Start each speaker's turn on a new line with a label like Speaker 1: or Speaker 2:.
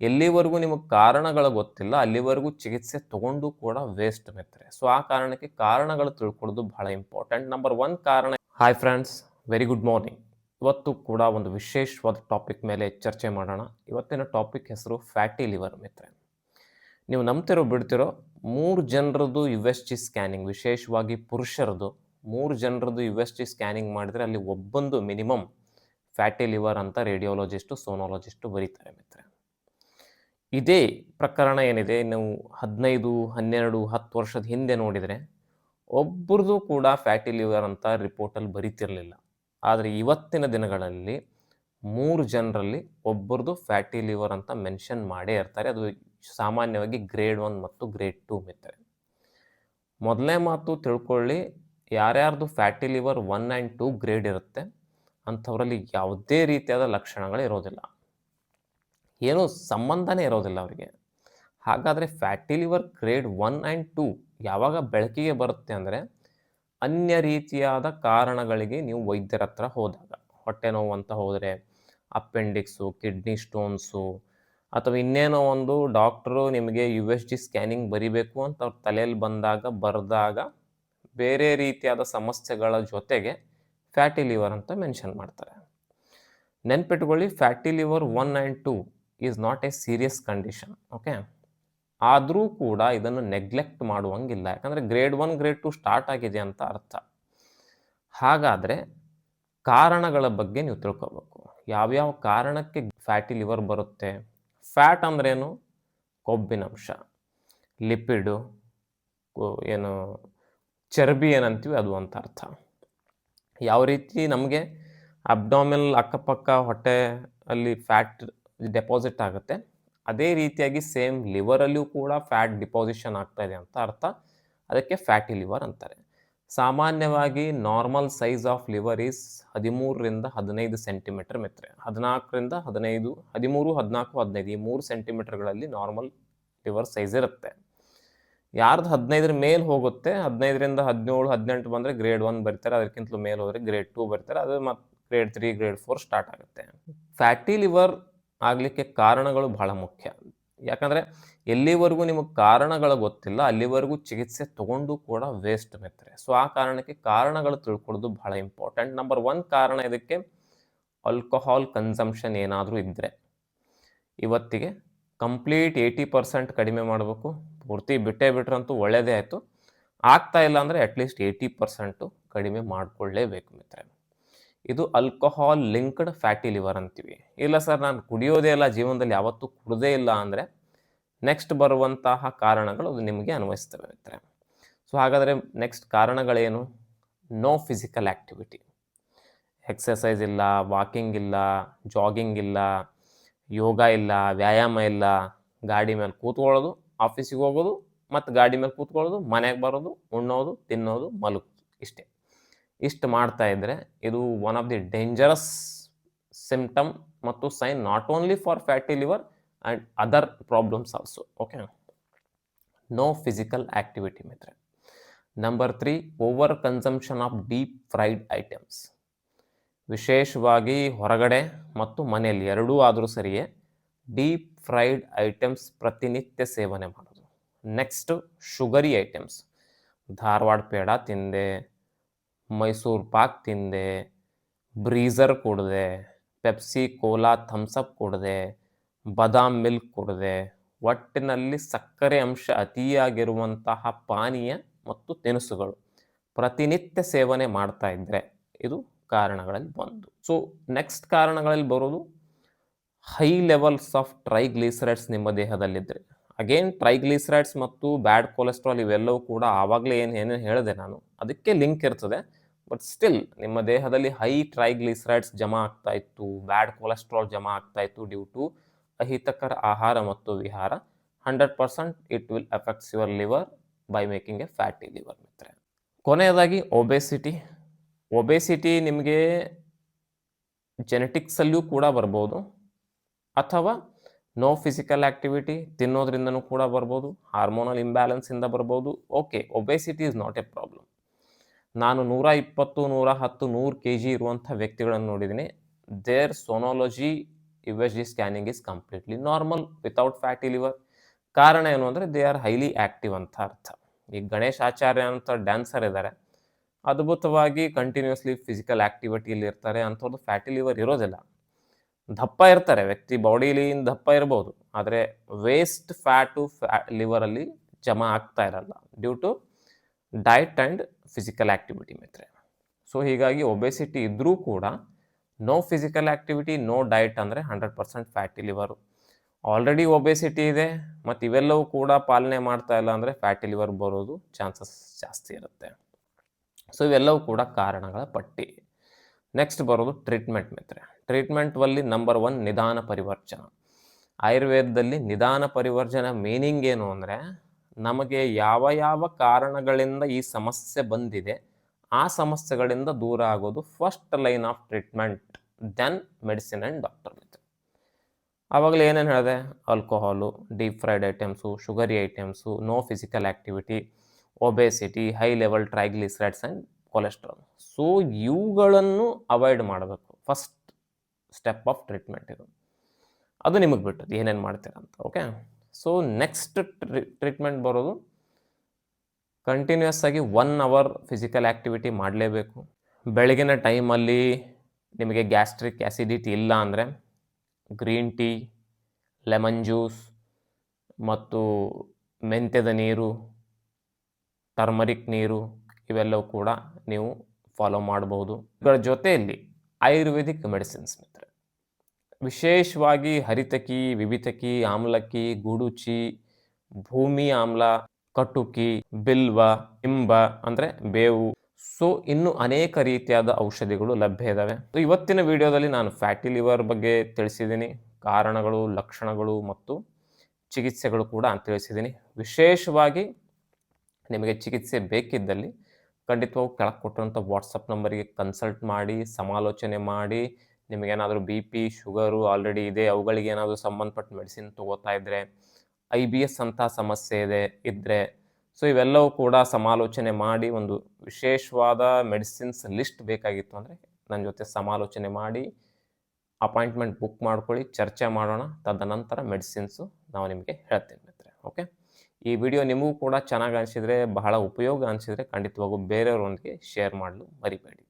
Speaker 1: ಎಲ್ಲಿವರೆಗೂ ನಿಮಗೆ ಕಾರಣಗಳು ಗೊತ್ತಿಲ್ಲ, ಅಲ್ಲಿವರೆಗೂ ಚಿಕಿತ್ಸೆ ತಗೊಂಡು ಕೂಡ ವೇಸ್ಟ್ ಮಿತ್ರೆ ಸೊ ಆ ಕಾರಣಕ್ಕೆ ಕಾರಣಗಳು ತಿಳ್ಕೊಳ್ಳೋದು ಬಹಳ ಇಂಪಾರ್ಟೆಂಟ್ ನಂಬರ್ ಒನ್ ಕಾರಣ hi friends very good morning ಇವತ್ತು ಕೂಡ ಒಂದು ವಿಶೇಷವಾದ ಟಾಪಿಕ್ ಮೇಲೆ ಚರ್ಚೆ ಮಾಡೋಣ. ಇವತ್ತಿನ ಟಾಪಿಕ್ ಹೆಸರು ಫ್ಯಾಟಿ ಲಿವರ್ ಮಿತ್ರೆ ನೀವು ನಂಬ್ತಿರೋ ಬಿಡ್ತಿರೋ, ಮೂರು ಜನರದ್ದು ಯು ಎಸ್ ಜಿ ಸ್ಕ್ಯಾನಿಂಗ್ ವಿಶೇಷವಾಗಿ ಪುರುಷರದು ಮೂರು ಜನರದ್ದು ಯು ಎಸ್ ಜಿ ಸ್ಕ್ಯಾನಿಂಗ್ ಮಾಡಿದರೆ ಅಲ್ಲಿ ಒಬ್ಬೊಂದು ಮಿನಿಮಮ್ ಫ್ಯಾಟಿ ಲಿವರ್ ಅಂತ ರೇಡಿಯೋಲಜಿಸ್ಟು ಸೋನಾಲಜಿಸ್ಟು ಬರೀತಾರೆ ಮಿತ್ರೆ ಇದೇ ಪ್ರಕರಣ ಏನಿದೆ, ನೀವು ಹದಿನೈದು, ಹನ್ನೆರಡು, ಹತ್ತು ವರ್ಷದ ಹಿಂದೆ ನೋಡಿದರೆ ಒಬ್ಬರದು ಕೂಡ ಫ್ಯಾಟಿ ಲಿವರ್ ಅಂತ ರಿಪೋರ್ಟಲ್ಲಿ ಬರೀತಿರಲಿಲ್ಲ. ಆದರೆ ಇವತ್ತಿನ ದಿನಗಳಲ್ಲಿ ಮೂರು ಜನರಲ್ಲಿ ಒಬ್ಬರದು ಫ್ಯಾಟಿ ಲಿವರ್ ಅಂತ ಮೆನ್ಷನ್ ಮಾಡೇ ಇರ್ತಾರೆ. ಅದು ಸಾಮಾನ್ಯವಾಗಿ ಗ್ರೇಡ್ ಒನ್ ಮತ್ತು ಗ್ರೇಡ್ ಟೂ ಮೆತ್ತರೆ ಮೊದಲನೇ ಮಾತು ತಿಳ್ಕೊಳ್ಳಿ, ಯಾರ್ಯಾರ್ದು fatty liver one and two grade ಇರುತ್ತೆ, ಅಂಥವರಲ್ಲಿ ಯಾವುದೇ ರೀತಿಯಾದ ಲಕ್ಷಣಗಳು ಇರೋದಿಲ್ಲ. ಏನೂ ಸಂಬಂಧನೇ ಇರೋದಿಲ್ಲ ಅವರಿಗೆ. ಹಾಗಾದರೆ fatty liver grade one and two ಯಾವಾಗ ಬೆಳಕಿಗೆ ಬರುತ್ತೆ ಅಂದರೆ ಅನ್ಯ ರೀತಿಯಾದ ಕಾರಣಗಳಿಗೆ ನೀವು ವೈದ್ಯರ ಹತ್ರ ಹೋದಾಗ. ಹೊಟ್ಟೆ ನೋವು ಅಂತ ಹೋದರೆ ಅಪೆಂಡಿಕ್ಸು, ಕಿಡ್ನಿ ಸ್ಟೋನ್ಸು ಅಥವಾ ಇನ್ನೇನೋ ಒಂದು ಡಾಕ್ಟ್ರು ನಿಮಗೆ ಯು ಎಸ್ ಜಿ ಸ್ಕ್ಯಾನಿಂಗ್ ಬರಿಬೇಕು ಅಂತ ಅವ್ರ ತಲೆಯಲ್ಲಿ ಬಂದಾಗ, ಬರೆದಾಗ ಬೇರೆ ರೀತಿಯಾದ ಸಮಸ್ಯೆಗಳ ಜೊತೆಗೆ ಫ್ಯಾಟಿ ಲಿವರ್ ಅಂತ ಮೆನ್ಷನ್ ಮಾಡ್ತಾರೆ. ನೆನ್ಪಿಟ್ಕೊಳ್ಳಿ, fatty liver one and two is not a serious condition okay ಆದರೂ ಕೂಡ ಇದನ್ನು ನೆಗ್ಲೆಕ್ಟ್ ಮಾಡುವಂಗಿಲ್ಲ. ಯಾಕಂದರೆ grade one grade two start ಆಗಿದೆ ಅಂತ ಅರ್ಥ. ಹಾಗಾದರೆ ಕಾರಣಗಳ ಬಗ್ಗೆ ನೀವು ತಿಳ್ಕೊಬೇಕು. ಯಾವ್ಯಾವ ಕಾರಣಕ್ಕೆ ಫ್ಯಾಟಿ ಲಿವರ್ ಬರುತ್ತೆ? ಫ್ಯಾಟ್ ಅಂದ್ರೇನು? ಕೊಬ್ಬಿನಂಶ ಲಿಪಿಡು ಏನು, ಚರ್ಬಿ ಏನಂತೀವಿ ಅದು ಅಂತ ಅರ್ಥ. ಯಾವ ರೀತಿ ನಮಗೆ ಅಬ್ಡಾಮಿನಲ್ ಅಕ್ಕಪಕ್ಕ ಹೊಟ್ಟೆ ಅಲ್ಲಿ ಫ್ಯಾಟ್ ಡೆಪಾಸಿಟ್ ಆಗುತ್ತೆ. ಅದೇ ರೀತಿಯಾಗಿ ಸೇಮ್ ಲಿವರಲ್ಲೂ ಕೂಡ ಫ್ಯಾಟ್ ಡಿಪಾಸಿಷನ್ ಆಗ್ತಾ ಇದೆ ಅಂತ ಅರ್ಥ. ಅದಕ್ಕೆ ಫ್ಯಾಟಿ ಲಿವರ್ ಅಂತಾರೆ. ಸಾಮಾನ್ಯವಾಗಿ normal size of liver is ಹದಿಮೂರರಿಂದ ಹದಿನೈದು ಸೆಂಟಿಮೀಟರ್ ಮೆತ್ರೆ. ಹದಿನಾಲ್ಕರಿಂದ ಹದಿನೈದು, ಹದಿಮೂರು, ಹದಿನಾಲ್ಕು, ಹದಿನೈದು ಈ ಮೂರು ಸೆಂಟಿಮೀಟರ್ಗಳಲ್ಲಿ ನಾರ್ಮಲ್ ಲಿವರ್ ಸೈಜ್ ಇರುತ್ತೆ. ಯಾರ್ದು ಹದಿನೈದರ ಮೇಲೆ ಹೋಗುತ್ತೆ, ಹದಿನೈದರಿಂದ ಹದಿನೇಳು, ಹದಿನೆಂಟು ಬಂದರೆ ಗ್ರೇಡ್ ಒನ್ ಬರ್ತಾರೆ, ಅದಕ್ಕಿಂತಲೂ ಮೇಲೆ ಹೋದರೆ ಗ್ರೇಡ್ ಟೂ ಬರ್ತಾರೆ, ಅದು ಮತ್ತು grade three grade four start ಆಗುತ್ತೆ. ಫ್ಯಾಟಿ ಲಿವರ್ ಆಗಲಿಕ್ಕೆ ಕಾರಣಗಳು ಬಹಳ ಮುಖ್ಯ. ಯಾಕಂದರೆ ಎಲ್ಲಿವರೆಗೂ ನಿಮಗೆ ಕಾರಣಗಳು ಗೊತ್ತಿಲ್ಲ, ಅಲ್ಲಿವರೆಗೂ ಚಿಕಿತ್ಸೆ ತಗೊಂಡು ಕೂಡ ವೇಸ್ಟ್ ಮೆತ್ತರೆ ಸೊ ಆ ಕಾರಣಕ್ಕೆ ಕಾರಣಗಳು ತಿಳ್ಕೊಳ್ಳೋದು ಬಹಳ ಇಂಪಾರ್ಟೆಂಟ್ ನಂಬರ್ ಒನ್ ಕಾರಣ ಇದಕ್ಕೆ ಆಲ್ಕೋಹಾಲ್ ಕನ್ಸಂಪ್ಷನ್ ಏನಾದರೂ ಇದ್ದರೆ ಇವತ್ತಿಗೆ ಕಂಪ್ಲೀಟ್ ಏಯ್ಟಿ ಪರ್ಸೆಂಟ್ ಕಡಿಮೆ ಮಾಡಬೇಕು. ಪೂರ್ತಿ ಬಿಟ್ಟೇ ಬಿಟ್ರಂತೂ ಒಳ್ಳೆಯದೇ ಆಯಿತು. ಆಗ್ತಾ ಇಲ್ಲ ಅಂದರೆ ಅಟ್ಲೀಸ್ಟ್ ಏಯ್ಟಿ ಪರ್ಸೆಂಟು ಕಡಿಮೆ ಮಾಡಿಕೊಳ್ಳೇಬೇಕು ಮಿತ್ರೆ. ಇದು ಆಲ್ಕೋಹಾಲ್ ಲಿಂಕ್ಡ್ ಫ್ಯಾಟಿ ಲಿವರ್ ಅಂತೀವಿ. ಇಲ್ಲ ಸರ್ ನಾನು ಕುಡಿಯೋದೇ ಇಲ್ಲ, ಜೀವನದಲ್ಲಿ ಯಾವತ್ತೂ ಕುಡದೇ ಇಲ್ಲ ಅಂದರೆ ನೆಕ್ಸ್ಟ್ ಬರುವಂತಹ ಕಾರಣಗಳು ಅದು ನಿಮಗೆ ಅನ್ವಯಿಸ್ತವೆ ಮಿತ್ರ ಸೊ ಹಾಗಾದರೆ ನೆಕ್ಸ್ಟ್ ಕಾರಣಗಳೇನು? ನೋ ಫಿಸಿಕಲ್ ಆ್ಯಕ್ಟಿವಿಟಿ ಎಕ್ಸಸೈಸ್ ಇಲ್ಲ ವಾಕಿಂಗ್ ಇಲ್ಲ ಜಾಗಿಂಗ್ ಇಲ್ಲ, ಯೋಗ ಇಲ್ಲ, ವ್ಯಾಯಾಮ ಇಲ್ಲ, ಗಾಡಿ ಮೇಲೆ ಕೂತ್ಕೊಳ್ಳೋದು ಆಫೀಸಿಗೆ ಹೋಗೋದು, ಮತ್ತು ಗಾಡಿ ಮೇಲೆ ಕೂತ್ಕೊಳ್ಳೋದು, ಮನೆಗೆ ಬರೋದು, ಉಣ್ಣೋದು, ತಿನ್ನೋದು, ಮಲಗೋದು, ಇಷ್ಟೇ. ಇಷ್ಟು ಮಾಡ್ತಾ ಇದ್ದರೆ ಇದು one of the dangerous symptom ಮತ್ತು sign not only for fatty liver and other problems also okay no physical activity ಮಿತ್ರೆ number three over consumption of deep fried items ವಿಶೇಷವಾಗಿ ಹೊರಗಡೆ ಮತ್ತು ಮನೆಯಲ್ಲಿ ಎರಡೂ ಆದರೂ ಸರಿಯೇ ಡೀಪ್ ಫ್ರೈಡ್ ಐಟಮ್ಸ್ ಪ್ರತಿನಿತ್ಯ ಸೇವನೆ ಮಾಡೋದು. Next sugary items Dharwad peda ತಿಂದೆ ಮೈಸೂರು ಪಾಕ್ ತಿಂದೆ ಬ್ರೀಝರ್ ಕುಡಿದೆ, ಪೆಪ್ಸಿ, ಕೋಲಾ ಥಮ್ಸಪ್ ಕುಡಿದೆ, ಬದಾಮ್ ಮಿಲ್ಕ್ ಕುಡಿದೆ, ಒಟ್ಟಿನಲ್ಲಿ ಸಕ್ಕರೆ ಅಂಶ ಅತಿಯಾಗಿರುವಂತಹ ಪಾನೀಯ ಮತ್ತು ತಿನಿಸುಗಳು ಪ್ರತಿನಿತ್ಯ ಸೇವನೆ ಮಾಡ್ತಾ ಇದ್ದರೆ ಇದು ಕಾರಣಗಳಲ್ಲಿ ಒಂದು. ಸೊ ನೆಕ್ಸ್ಟ್ ಕಾರಣಗಳಲ್ಲಿ ಬರೋದು ಹೈ ಲೆವೆಲ್ಸ್ ಆಫ್ ಟ್ರೈಗ್ಲಿಸರೈಡ್ಸ್ ನಿಮ್ಮ ದೇಹದಲ್ಲಿದ್ದರೆ ಅಗೇನ್ ಟ್ರೈಗ್ಲಿಸರೈಡ್ಸ್ ಮತ್ತು ಬ್ಯಾಡ್ ಕೊಲೆಸ್ಟ್ರಾಲ್ ಇವೆಲ್ಲವೂ ಕೂಡ ಆವಾಗಲೇ ಏನು ಏನೇನು ಹೇಳಿದೆ ನಾನು. ಅದಕ್ಕೆ ಲಿಂಕ್ ಇರ್ತದೆ. ಬಟ್ ಸ್ಟಿಲ್ ನಿಮ್ಮ ದೇಹದಲ್ಲಿ ಹೈ ಟ್ರೈಗ್ಲಿಸರೈಡ್ಸ್ ಜಮಾ ಆಗ್ತಾ ಇತ್ತು ಬ್ಯಾಡ್ ಕೊಲೆಸ್ಟ್ರಾಲ್ ಜಮಾ ಆಗ್ತಾ ಇತ್ತು ಡ್ಯೂ ಟು ಅಹಿತಕರ ಆಹಾರ ಮತ್ತು ವಿಹಾರ. Hundred percent it will effects your liver by making a fatty liver ಮಿತ್ರೆ ಕೊನೆಯದಾಗಿ ಒಬೆಸಿಟಿ ಒಬೆಸಿಟಿ ನಿಮಗೆ ಜೆನೆಟಿಕ್ಸಲ್ಲಿಯೂ ಕೂಡ ಬರ್ಬೋದು. ಅಥವಾ ನೋ ಫಿಸಿಕಲ್ ಆ್ಯಕ್ಟಿವಿಟಿ ತಿನ್ನೋದ್ರಿಂದನೂ ಕೂಡ ಬರ್ಬೋದು. ಹಾರ್ಮೋನಲ್ ಇಂಬ್ಯಾಲೆನ್ಸಿಂದ ಬರ್ಬೋದು. Okay obesity is not a problem ನಾನು ನೂರ ಇಪ್ಪತ್ತು, ನೂರ ಹತ್ತು, ನೂರು ಕೆ ಜಿ ಇರುವಂಥ ವ್ಯಕ್ತಿಗಳನ್ನು ನೋಡಿದ್ದೀನಿ. There sonology U S G scanning is completely normal without fatty liver ಕಾರಣ ಏನು ಅಂದರೆ ದೇ ಆರ್ ಹೈಲಿ ಆ್ಯಕ್ಟಿವ್ ಅಂತ ಅರ್ಥ. ಈ ಗಣೇಶ್ ಆಚಾರ್ಯ ಅಂತ ಡ್ಯಾನ್ಸರ್ ಇದ್ದಾರೆ ಅದ್ಭುತವಾಗಿ ಕಂಟಿನ್ಯೂಸ್ಲಿ ಫಿಸಿಕಲ್ ಆ್ಯಕ್ಟಿವಿಟಿಯಲ್ಲಿ ಇರ್ತಾರೆ. ಅಂಥವ್ರದ್ದು ಫ್ಯಾಟಿ ಲಿವರ್ ಇರೋದಿಲ್ಲ. ದಪ್ಪ ಇರ್ತಾರೆ. ವ್ಯಕ್ತಿ ಬಾಡಿಲಿ ದಪ್ಪ ಇರ್ಬೋದು. ಆದರೆ ವೇಸ್ಟ್ ಫ್ಯಾಟು ಫ್ಯಾ ಲಿವರಲ್ಲಿ ಜಮಾ ಆಗ್ತಾ ಇರಲ್ಲ. Due to diet and physical activity ಮಿತ್ರೆ so ಹೀಗಾಗಿ ಒಬೆಸಿಟಿ ಇದ್ದರೂ ಕೂಡ no physical activity no diet ಅಂದರೆ hundred percent fatty liver already obesity ಇದೆ, ಮತ್ತು ಇವೆಲ್ಲವೂ ಕೂಡ ಪಾಲನೆ ಮಾಡ್ತಾ ಇಲ್ಲ ಅಂದರೆ ಫ್ಯಾಟಿ ಲಿವರ್ ಬರೋದು ಚಾನ್ಸಸ್ ಜಾಸ್ತಿ ಇರುತ್ತೆ. ಸೊ ಇವೆಲ್ಲವೂ ಕೂಡ ಕಾರಣಗಳ ಪಟ್ಟಿ. ನೆಕ್ಸ್ಟ್ ಬರೋದು ಟ್ರೀಟ್ಮೆಂಟ್ ಮಿತ್ರೆ ಟ್ರೀಟ್ಮೆಂಟ್ವಲ್ಲಿ ನಂಬರ್ ಒನ್ ನಿಧಾನ ಪರಿವರ್ಜನ. ಆಯುರ್ವೇದದಲ್ಲಿ ನಿಧಾನ ಪರಿವರ್ಜನ ಮೀನಿಂಗ್ ಏನು ಅಂದರೆ ನಮಗೆ ಯಾವ ಯಾವ ಕಾರಣಗಳಿಂದ ಈ ಸಮಸ್ಯೆ ಬಂದಿದೆ, ಆ ಸಮಸ್ಯೆಗಳಿಂದ ದೂರ ಆಗೋದು first line of treatment then medicine and doctor with ಆವಾಗಲೇ ಏನೇನು ಹೇಳಿದೆ? Alcohol deep fried items sugary items no physical activity obesity high level triglycerides and cholesterol so ಇವುಗಳನ್ನು ಅವಾಯ್ಡ್ ಮಾಡಬೇಕು. ಫಸ್ಟ್ ಸ್ಟೆಪ್ ಆಫ್ ಟ್ರೀಟ್ಮೆಂಟ್ ಇದು. ಅದು ನಿಮಗೆ ಬಿಟ್ಟದ್ದು. ಏನೇನು ಮಾಡ್ತೀರ ಅಂತ ಓಕೆ ಸೊ ನೆಕ್ಸ್ಟ್ ಟ್ರೀಟ್ಮೆಂಟ್ ಬರೋದು ಕಂಟಿನ್ಯೂಸ್ ಆಗಿ ಒನ್ ಅವರ್ ಫಿಸಿಕಲ್ ಆ್ಯಕ್ಟಿವಿಟಿ ಮಾಡಲೇಬೇಕು. ಬೆಳಗಿನ ಟೈಮಲ್ಲಿ ನಿಮಗೆ ಗ್ಯಾಸ್ಟ್ರಿಕ್ ಆ್ಯಸಿಡಿಟಿ ಇಲ್ಲ ಅಂದರೆ ಗ್ರೀನ್ ಟೀ ಲೆಮನ್ ಜ್ಯೂಸ್ ಮತ್ತು ಮೆಂತ್ಯದ ನೀರು ಟರ್ಮರಿಕ್ ನೀರು ಇವೆಲ್ಲವೂ ಕೂಡ ನೀವು ಫಾಲೋ ಮಾಡ್ಬೋದು. ಇದರ ಜೊತೆಯಲ್ಲಿ ಆಯುರ್ವೇದಿಕ್ ಮೆಡಿಸಿನ್ಸ್ ಮಿತ್ರ ವಿಶೇಷವಾಗಿ ಹರಿತಕಿ, ವಿವಿತಕಿ ಆಮ್ಲಕ್ಕಿ ಗುಡುಚಿ, ಭೂಮಿ ಆಮ್ಲ, ಕಟುಕಿ, ಬಿಲ್ವ, ಇಂಬ ಅಂದರೆ ಬೇವು. ಸೊ ಇನ್ನು ಅನೇಕ ರೀತಿಯಾದ ಔಷಧಿಗಳು ಲಭ್ಯ ಇದ್ದಾವೆ ಇವತ್ತಿನ ವಿಡಿಯೋದಲ್ಲಿ ನಾನು ಫ್ಯಾಟಿ ಲಿವರ್ ಬಗ್ಗೆ ತಿಳಿಸಿದ್ದೀನಿ, ಕಾರಣಗಳು, ಲಕ್ಷಣಗಳು ಮತ್ತು ಚಿಕಿತ್ಸೆಗಳು ಕೂಡ ಅಂತ ತಿಳಿಸಿದ್ದೀನಿ. ವಿಶೇಷವಾಗಿ ನಿಮಗೆ ಚಿಕಿತ್ಸೆ ಬೇಕಿದ್ದಲ್ಲಿ ಖಂಡಿತವಾಗೂ ಕೆಳಗೆ ವಾಟ್ಸಪ್ ನಂಬರಿಗೆ ಕನ್ಸಲ್ಟ್ ಮಾಡಿ, ಸಮಾಲೋಚನೆ ಮಾಡಿ ನಿಮಗೇನಾದರೂ ಬಿ ಪಿ ಶುಗರು ಆಲ್ರೆಡಿ ಇದೆ ಅವುಗಳಿಗೆ ಏನಾದರೂ ಸಂಬಂಧಪಟ್ಟ ಮೆಡಿಸಿನ್ ತೊಗೋತಾ ಇದ್ದರೆ ಐ ಬಿ ಎಸ್ ಅಂತ ಸಮಸ್ಯೆ ಇದೆ ಇದ್ದರೆ ಸೊ ಇವೆಲ್ಲವೂ ಕೂಡ ಸಮಾಲೋಚನೆ ಮಾಡಿ ಒಂದು ವಿಶೇಷವಾದ ಮೆಡಿಸಿನ್ಸ್ ಲಿಸ್ಟ್ ಬೇಕಾಗಿತ್ತು ಅಂದರೆ ನನ್ನ ಜೊತೆ ಸಮಾಲೋಚನೆ ಮಾಡಿ ಅಪಾಯಿಂಟ್ಮೆಂಟ್ ಬುಕ್ ಮಾಡ್ಕೊಳ್ಳಿ, ಚರ್ಚೆ ಮಾಡೋಣ, ತದನಂತರ ಮೆಡಿಸಿನ್ಸು ನಾವು ನಿಮಗೆ ಹೇಳ್ತೀನಿ ಮಿತ್ರೆ ಓಕೆ ಈ ವಿಡಿಯೋ ನಿಮಗೂ ಕೂಡ ಚೆನ್ನಾಗಿ ಅನಿಸಿದರೆ, ಬಹಳ ಉಪಯೋಗ ಅನಿಸಿದರೆ ಖಂಡಿತವಾಗೂ ಬೇರೆಯವರೊಂದಿಗೆ ಶೇರ್ ಮಾಡಲು ಮರಿಬೇಡಿ.